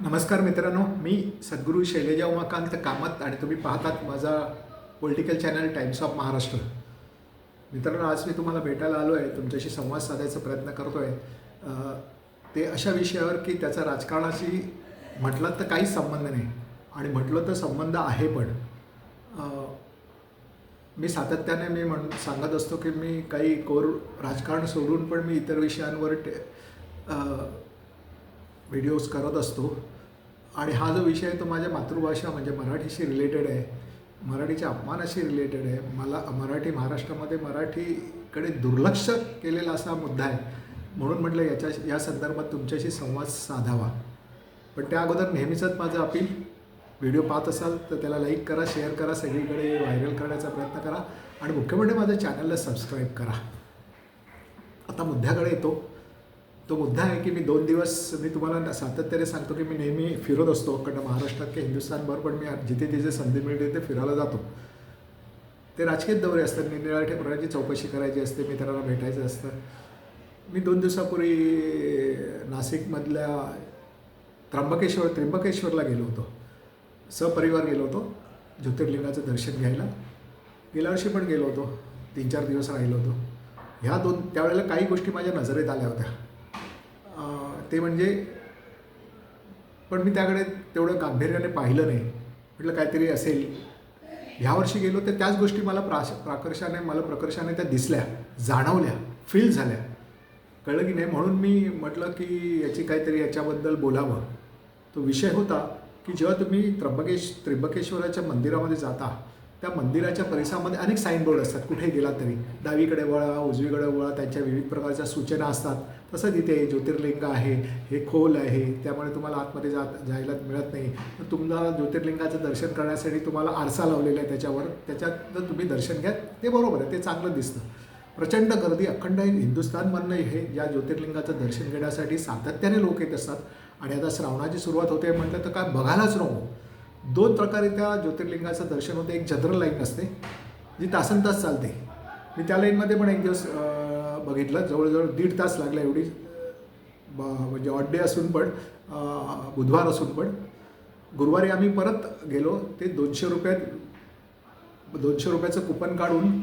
नमस्कार मित्रांनो मी सद्गुरू शैलजा उमाकांत कामत आणि तुम्ही पाहतात माझा political channel Times of Maharashtra मित्रांनो आज मी तुम्हाला भेटायला आलो आहे तुमच्याशी संवाद साधायचा प्रयत्न करतो आहे ते अशा विषयावर की त्याचा राजकारणाशी म्हटलं तर काहीच संबंध नाही आणि म्हटलं तर संबंध आहे पण. मी सातत्याने मी म्हण सांगत असतो की मी काही कोर राजकारण सोडून पण मी इतर विषयांवर टे व्हिडिओज करत असतो. आणि हा जो विषय आहे तो माझ्या मातृभाषा म्हणजे मराठीशी रिलेटेड आहे. मराठीच्या अपमानाशी रिलेटेड आहे. मला मराठी महाराष्ट्रामध्ये मराठीकडे दुर्लक्ष केलेला असा मुद्दा आहे. म्हणून म्हटलं याच्या या संदर्भात तुमच्याशी संवाद साधावा. पण त्या अगोदर नेहमीचंच माझं अपील व्हिडिओ पाहत असाल तर त्याला लाईक करा शेअर करा सगळीकडे व्हायरल करण्याचा प्रयत्न करा आणि मुख्य म्हणजे माझ्या चॅनलला सबस्क्राईब करा. आता मुद्द्याकडे येतो. तो मुद्दा आहे की मी दोन दिवस मी तुम्हाला सातत्याने सांगतो की मी नेहमी फिरत असतो अखंड महाराष्ट्रात किंवा हिंदुस्थानभर पण मी जिथे तिथे संधी मिळते ते फिरायला जातो. ते राजकीय दौरे असतात. निरनिराळ्या प्रकारची चौकशी करायची असते मित्रांना भेटायचं असतं. मी दोन दिवसापूर्वी नाशिकमधल्या त्र्यंबकेश्वर त्र्यंबकेश्वरला गेलो होतो. सपरिवार गेलो होतो ज्योतिर्लिंगाचं दर्शन घ्यायला. गेल्या वर्षी पण गेलो होतो. तीन चार दिवस राहिलो होतो. ह्या दोन त्यावेळेला काही गोष्टी माझ्या नजरेत आल्या होत्या. ते म्हणजे पण मी त्याकडे तेवढं गांभीर्याने पाहिलं नाही. म्हटलं काहीतरी असेल. ह्या वर्षी गेलो तर त्याच गोष्टी मला प्राश प्राकर्षाने मला प्रकर्षाने त्या दिसल्या जाणवल्या फील झाल्या. कळलं की नाही म्हणून मी म्हटलं की याची काहीतरी याच्याबद्दल बोलावं. तो विषय होता की जेव्हा तुम्ही त्र्यंबकेश त्र्यंबकेश्वराच्या मंदिरामध्ये जाता त्या मंदिराच्या परिसरामध्ये अनेक साईनबोर्ड असतात. कुठे गेला तरी. डावीकडे वळा उजवीकडे वळा त्यांच्या विविध प्रकारच्या सूचना असतात. तसं तिथे ज्योतिर्लिंग आहे हे खोल आहे त्यामुळे तुम्हाला आतमध्ये जात जायला मिळत नाही. तर तुम्हाला ज्योतिर्लिंगाचं दर्शन करण्यासाठी तुम्हाला आरसा लावलेला आहे त्याच्यावर. त्याच्यात जर तुम्ही दर्शन घ्या ते बरोबर आहे ते चांगलं दिसतं. प्रचंड गर्दी अखंड हिंदुस्थानमधनं हे या ज्योतिर्लिंगाचं दर्शन घेण्यासाठी सातत्याने लोक येत असतात. आणि आता श्रावणाची सुरुवात होते म्हटलं तर काय बघायलाच नको. दोन प्रकारे त्या ज्योतिर्लिंगाचं दर्शन होतं. एक जनरल लाईन असते जी तासन तास चालते. मी त्या लाईनमध्ये पण एक दिवस बघितलं. जवळजवळ दीड तास लागला एवढी. म्हणजे ऑड डे असून पण बुधवार असून पण. गुरुवारी आम्ही परत गेलो. ते दोनशे रुपयात दोनशे रुपयाचं कुपन काढून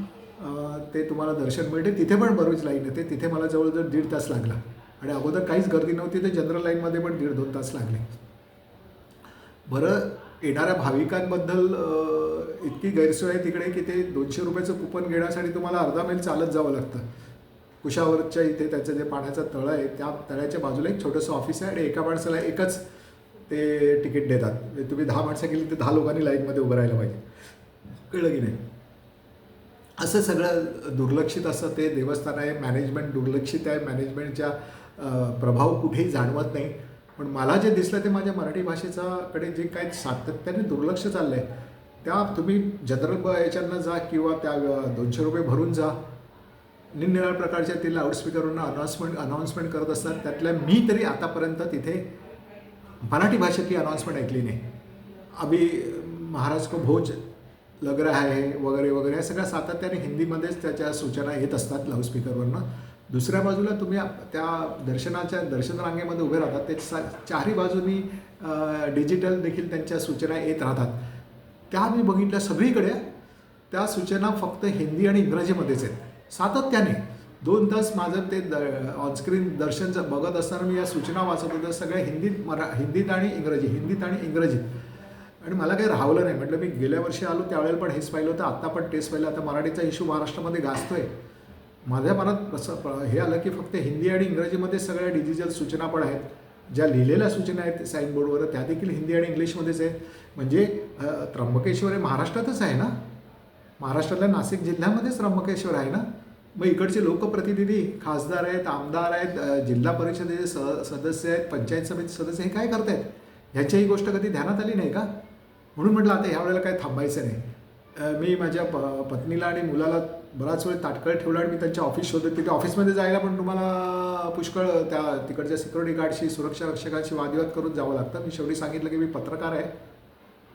ते तुम्हाला दर्शन मिळते. तिथे पण बरीच लाईन येते. तिथे मला जवळजवळ दीड तास लागला. आणि अगोदर काहीच गर्दी नव्हती. ते जनरल लाईनमध्ये पण दीड दोन तास लागले. बरं येणाऱ्या भाविकांबद्दल इतकी गैरसोय आहे तिकडे की ते दोनशे रुपयाचं कुपन घेण्यासाठी तुम्हाला अर्धा मैल चालत जावं लागतं. कुशावरच्या इथे त्याचं जे पाण्याचं तळं आहे त्या तळ्याच्या बाजूला एक छोटंसं ऑफिस आहे आणि एका माणसाला एकच ते तिकीट देतात. म्हणजे तुम्ही दहा माणसं गेली तर दहा लोकांनी लाईनमध्ये उभं राहायला पाहिजे. कळलं की नाही? असं सगळं दुर्लक्षित असं ते देवस्थान आहे मॅनेजमेंट दुर्लक्षित आहे मॅनेजमेंटच्या प्रभाव कुठेही जाणवत नाही. पण मला जे दिसलं ते माझ्या मराठी भाषेचा कडे जे काही सातत्याने दुर्लक्ष चाललं आहे त्या तुम्ही जनरल याच्यानं जा किंवा त्या दोनशे रुपये भरून जा. निरनिराळ्या प्रकारच्या ते लाऊडस्पीकरवरून अनाऊन्समेंट अनाऊन्समेंट करत असतात. त्यातल्या मी तरी आतापर्यंत तिथे मराठी भाषेतली अनाऊन्समेंट ऐकली नाही. अभि महाराज को भोज लग रहा है वगैरे वगैरे या सगळ्या सातत्याने हिंदीमध्येच त्याच्या सूचना येत असतात लाऊडस्पीकरवरनं दुसऱ्या बाजूला तुम्ही त्या दर्शनाच्या दर्शन रांगेमध्ये उभे राहतात. ते सा चारही बाजूनी डिजिटल देखील त्यांच्या सूचना येत राहतात. त्या मी बघितल्या सगळीकडे. त्या सूचना फक्त हिंदी आणि इंग्रजीमध्येच आहेत. सातत्याने. दोन तास माझं ते द ऑनस्क्रीन दर्शन जर बघत असताना मी या सूचना वाचत होतो सगळ्या हिंदीत मरा हिंदीत आणि इंग्रजी हिंदीत आणि इंग्रजीत. आणि मला काही राहवलं नाही. म्हटलं मी गेल्या वर्षी आलो त्यावेळेला पण हेच पाहिलं होतं आत्ता पण तेच पाहिलं. आता मराठीचा इशू महाराष्ट्रामध्ये गाजतोय. माझ्या मनात असं हे आलं की फक्त हिंदी आणि इंग्रजीमध्ये सगळ्या डिजिटल सूचना पण आहेत. ज्या लिहिलेल्या सूचना आहेत साईनबोर्डवर त्या देखील हिंदी आणि इंग्लिशमध्येच आहेत म्हणजे त्र्यंबकेश्वर हे महाराष्ट्रातच आहे ना? महाराष्ट्रातल्या नाशिक जिल्ह्यामध्येच त्र्यंबकेश्वर आहे ना? मग इकडचे लोकप्रतिनिधी खासदार आहेत आमदार आहेत जिल्हा परिषदेचे स सदस्य आहेत पंचायत समिती सदस्य हे काय करतायत? ह्याची ही गोष्ट कधी ध्यानात आली नाही का? म्हणून म्हटलं आता ह्यावेळेला काय थांबायचं नाही. मी माझ्या प पत्नीला आणि मुलाला बराच वेळ ताटकळ ठेवला आणि मी त्यांच्या ऑफिस शोधत तिथे ऑफिसमध्ये जायला पण तुम्हाला पुष्कळ त्या तिकडच्या सिक्युरिटी गार्डशी सुरक्षा रक्षकाशी वादविवाद करून जावं लागतं. मी शेवटी सांगितलं की मी पत्रकार आहे.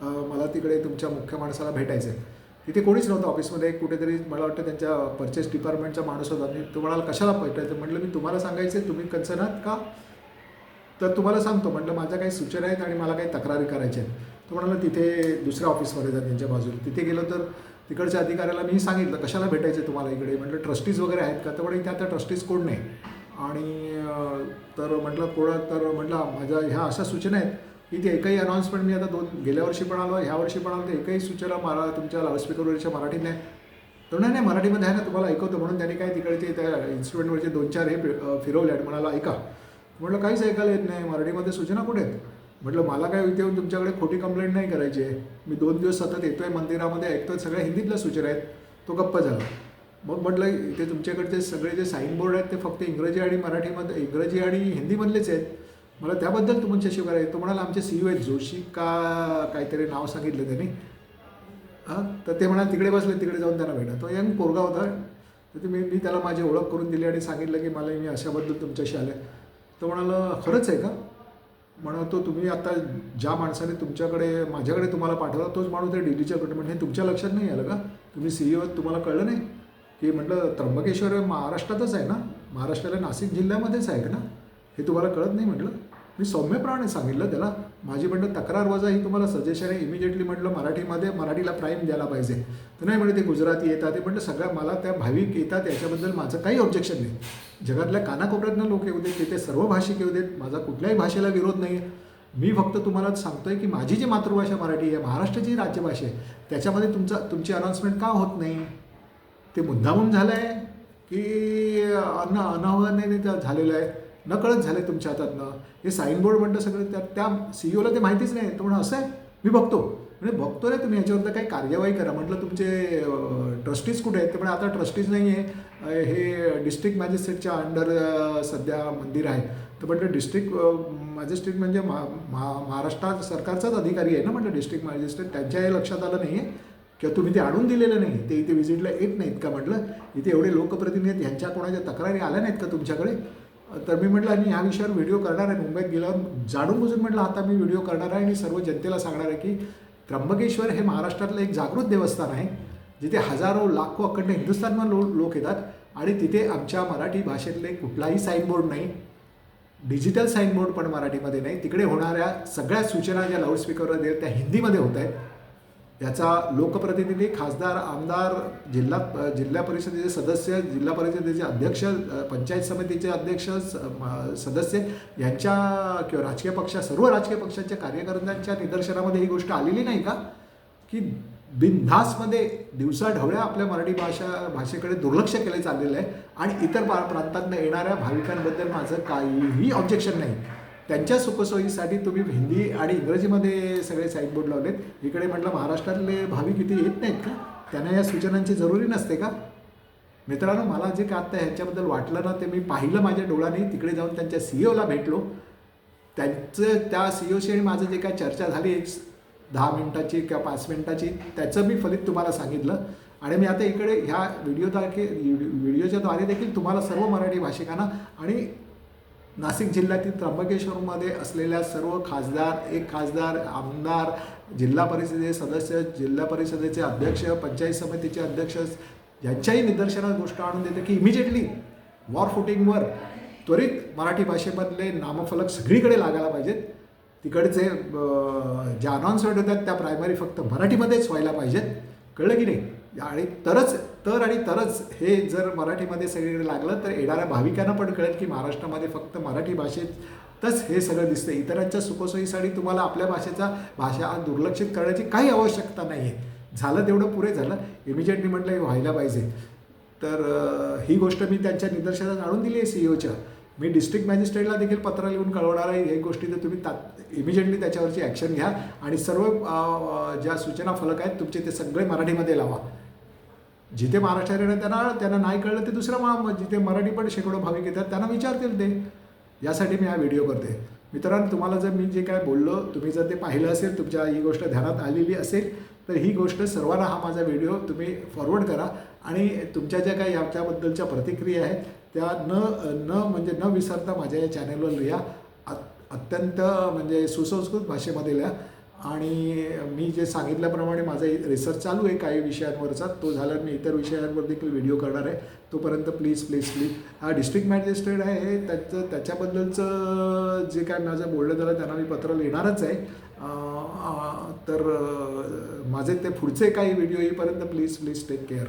मला तिकडे तुमच्या मुख्य माणसाला भेटायचं आहे तिथे कोणीच नव्हतं ऑफिसमध्ये. कुठेतरी मला वाटतं त्यांच्या परचेस डिपार्टमेंटचा माणूस होता मी तो म्हणाला कशाला भेटायचं म्हटलं मी तुम्हाला सांगायचं तुम्ही कन्सर्न आहात का? तर तुम्हाला सांगतो. म्हटलं माझ्या काही सूचना आहेत आणि मला काही तक्रारी करायच्या आहेत. तो म्हणाला तिथे दुसऱ्या ऑफिसमध्ये जा त्यांच्या बाजूला. तिथे गेलो तर तिकडच्या अधिकाऱ्याला मी सांगितलं कशाला भेटायचं तुम्हाला इकडे? म्हटलं ट्रस्टीज वगैरे आहेत का? तर म्हणे त्या आता ट्रस्टीज कोण नाही. आणि तर म्हटलं कोणा? तर म्हटलं माझ्या ह्या अशा सूचना आहेत. इथे एकही अनाऊन्समेंट मी आता दोन गेल्या वर्षी पण आलो ह्या वर्षी पण आलो तर एकही सूचना मला तुमच्या लाऊडस्पीकरवरच्या मराठीत नाही. तर नाही नाही मराठीमध्ये आहे ना तुम्हाला ऐकवतो म्हणून त्यांनी काय तिकडचे त्या इन्स्ट्रुमेंटवरचे दोन चार हे फिरवले आणि म्हणाला ऐका. म्हटलं काहीच ऐकायला येत नाही मराठीमध्ये सूचना कुठे आहेत? म्हटलं मला काय इथे येऊन तुमच्याकडे खोटी कंप्लेंट नाही करायची आहे. मी दोन दिवस सतत येतो आहे मंदिरामध्ये ऐकतोय सगळ्या हिंदीतल्या सूचना आहेत. तो गप्प झाला. मग म्हटलं इथे तुमच्याकडचे सगळे जे साईन बोर्ड आहेत ते फक्त इंग्रजी आणि मराठीमध्ये इंग्रजी आणि हिंदीमधलेच आहेत. मला त्याबद्दल तुमच्याशी करायचं तो म्हणाला आमचे सी आहेत जोशी का काहीतरी नाव सांगितलं त्यांनी? हां? तर ते म्हणाल तिकडे बसले तिकडे जाऊन त्यांना भेटा. तो यंग पोरगा होता. तर ते मी मी त्याला माझी ओळख करून दिली आणि सांगितलं की मला मी अशाबद्दल तुमच्याशी आले तो म्हणाला खरंच आहे का? म्हणतो तुम्ही आता ज्या माणसाने तुमच्याकडे माझ्याकडे तुम्हाला पाठवला तोच माणूस आहे दिल्लीच्याकडे म्हणजे हे तुमच्या लक्षात नाही आलं का? तुम्ही सी ई तुम्हाला कळलं नाही? की म्हटलं त्र्यंबकेश्वर महाराष्ट्रातच आहे ना? महाराष्ट्राला नाशिक जिल्ह्यामध्येच आहे ना? हे तुम्हाला कळत नाही म्हटलं? मी सौम्यप्रमाणे सांगितलं त्याला माझी म्हणलं तक्रार वजा ही तुम्हाला सजेशन आहे. इमिजिएटली म्हटलं मराठीमध्ये मराठीला प्राईम द्यायला पाहिजे. तर नाही म्हणे ते गुजराती येतात. ते म्हटलं सगळ्या मला त्या भाविक येतात याच्याबद्दल माझं काही ऑब्जेक्शन नाही. जगातल्या कानाकोपऱ्यातनं लोक येऊ देत तिथे सर्व भाषिक येऊ देत माझा कुठल्याही भाषेला विरोध नाही आहे मी फक्त तुम्हाला सांगतोय की माझी जी मातृभाषा मराठी आहे महाराष्ट्राची राज्यभाषा आहे त्याच्यामध्ये तुमचा तुमची अनाऊन्समेंट का होत नाही? ते मुद्दामून झालं आहे की अन अनावधानाने झालेलं आहे? नकळत झालं आहे तुमच्या हातातनं. हे साईन बोर्ड म्हणतं सगळं त्या त्या सी ओला ते माहितीच नाही. तर म्हणून असं आहे? मी बघतो. म्हणजे बघतो रे तुम्ही याच्यावर काही कार्यवाही करा. म्हटलं तुमचे ट्रस्टीज कुठे आहेत? ते म्हणजे आता ट्रस्टीज नाही आहे. हे डिस्ट्रिक्ट मॅजिस्ट्रेटच्या अंडर सध्या मंदिर आहे. तर म्हटलं डिस्ट्रिक्ट मॅजिस्ट्रेट म्हणजे महा महा- महाराष्ट्रात सरकारचाच अधिकारी आहे ना? म्हटलं डिस्ट्रिक्ट मॅजिस्ट्रेट त्यांच्या हे लक्षात आलं नाही आहे किंवा तुम्ही ते आणून दिलेलं नाही ते इथे व्हिजिटला येत नाहीत का? म्हटलं इथे एवढे लोकप्रतिनिधी आहेत ह्यांच्या कोणाच्या तक्रारी आल्या नाहीत का तुमच्याकडे? तर मी म्हटलं आणि ह्या विषयावर व्हिडिओ करणार आहे. मुंबईत गेल्यावर जाणून बुजून म्हटलं आता मी व्हिडिओ करणार आहे आणि सर्व जनतेला सांगणार आहे की त्र्यंबकेश्वर हे महाराष्ट्रातलं एक जागृत देवस्थान आहे जिथे हजारो लाखो अखंड हिंदुस्थानमध्ये लो लोक येतात आणि तिथे आमच्या मराठी भाषेतले कुठलाही साईनबोर्ड नाही डिजिटल साईनबोर्ड पण मराठीमध्ये नाही. तिकडे होणाऱ्या सगळ्या सूचना ज्या लाऊडस्पीकरवर देईल त्या हिंदीमध्ये होत आहेत. याचा लोकप्रतिनिधी खासदार आमदार जिल्हा जिल्हा परिषदेचे सदस्य जिल्हा परिषदेचे अध्यक्ष पंचायत समितीचे अध्यक्ष स- सदस्य यांच्या किंवा राजकीय पक्षा सर्व राजकीय पक्षांच्या कार्यकर्त्यांच्या निदर्शनामध्ये ही गोष्ट आलेली नाही का? की बिनधासमध्ये दिवसा ढवळ्या आपल्या मराठी भाषा भाषेकडे दुर्लक्ष केले चाललेलं आहे आणि इतर प्रांतांना प्रांतातनं येणाऱ्या भाविकांबद्दल माझं काहीही ऑब्जेक्शन नाही. त्यांच्या सुखसोयीसाठी तुम्ही हिंदी आणि इंग्रजीमध्ये सगळे साईन बोर्ड लावलेत. इकडे म्हटलं महाराष्ट्रातले भाविक इथे येत नाहीत का? त्यांना या सूचनांची जरुरी नसते का? मित्रांनो मला जे काय आत्ता ह्याच्याबद्दल वाटलं ना ते मी पाहिलं माझ्या डोळ्याने. तिकडे जाऊन त्यांच्या सी ओला भेटलो. त्यांचं त्या सी ओशी आणि माझं जे काय चर्चा झाली एक दहा मिनटाची किंवा पाच मिनटाची त्याचं मी फलित तुम्हाला सांगितलं. आणि मी आता इकडे ह्या व्हिडिओ व्हिडिओच्याद्वारे व्हिडिओच्या द्वारे देखील तुम्हाला सर्व मराठी भाषिकांना आणि नाशिक जिल्ह्यातील त्र्यंबकेश्वरमध्ये असलेल्या सर्व खासदार एक खासदार आमदार जिल्हा परिषदेचे सदस्य जिल्हा परिषदेचे अध्यक्ष पंचायत समितीचे अध्यक्ष यांच्याही निदर्शनात गोष्ट आणून देते की इमिजिएटली वॉर फुटिंगवर त्वरित मराठी भाषेमधले नामफलक सगळीकडे लागायला पाहिजेत. तिकडचे ज्या अनाउन्समेंट होतात त्या प्रायमरी फक्त मराठीमध्येच व्हायला पाहिजेत. कळलं की नाही? आणि तरच तर आणि तरच हे जर मराठीमध्ये सगळीकडे लागलं तर येणाऱ्या भाविकांना पण कळेल की महाराष्ट्रामध्ये फक्त मराठी भाषेतच हे सगळं दिसतं इतरांच्या सुखसोयीसाठी तुम्हाला आपल्या भाषेचा भाषा दुर्लक्षित करण्याची काही आवश्यकता नाही आहे झालं तेवढं पुरे झालं. इमिजिएटली म्हटलं हे व्हायला पाहिजे. तर ही गोष्ट मी त्यांच्या निदर्शनात आणून दिली आहे सीईओच्या मी डिस्ट्रिक्ट मॅजिस्ट्रेटला देखील पत्र लिहून कळवणार आहे. हे गोष्टी तर तुम्ही तात इमिजिएटली त्याच्यावरची ॲक्शन घ्या. आणि सर्व ज्या सूचना फलक आहेत तुमचे ते सगळे मराठीमध्ये लावा. जिथे महाराष्ट्रात त्यांना त्यांना नाही कळलं ते दुसरं मा जिथे मराठी पण शेकडो भाविक येतात त्यांना विचारतील ते. यासाठी मी हा व्हिडिओ करते. मित्रांनो तुम्हाला जर मी जे काय बोललो तुम्ही जर ते पाहिलं असेल तुमच्या ही गोष्ट ध्यानात आलेली असेल तर ही गोष्ट सर्वांना हा माझा व्हिडिओ तुम्ही फॉरवर्ड करा. आणि तुमच्या ज्या काही याच्याबद्दलच्या प्रतिक्रिया आहेत त्या न न म्हणजे न विसरता माझ्या या चॅनलवर लिहा. अत- अत्यंत म्हणजे सुसंस्कृत भाषेमध्ये लिहा. आणि मी जे सांगितल्याप्रमाणे माझा रिसर्च चालू आहे काही विषयांवरचा तो झाल्यावर मी इतर विषयांवर देखील व्हिडिओ करणार आहे. तोपर्यंत प्लीज प्लीज प्लीज हा डिस्ट्रिक्ट मॅजिस्ट्रेट आहे त्याचं त्याच्याबद्दलचं जे काय माझं बोलणं झालं त्यांना मी पत्र लिहिणारच आहे. तर माझे ते पुढचे काही व्हिडिओ येईपर्यंत प्लीज प्लीज टेक केअर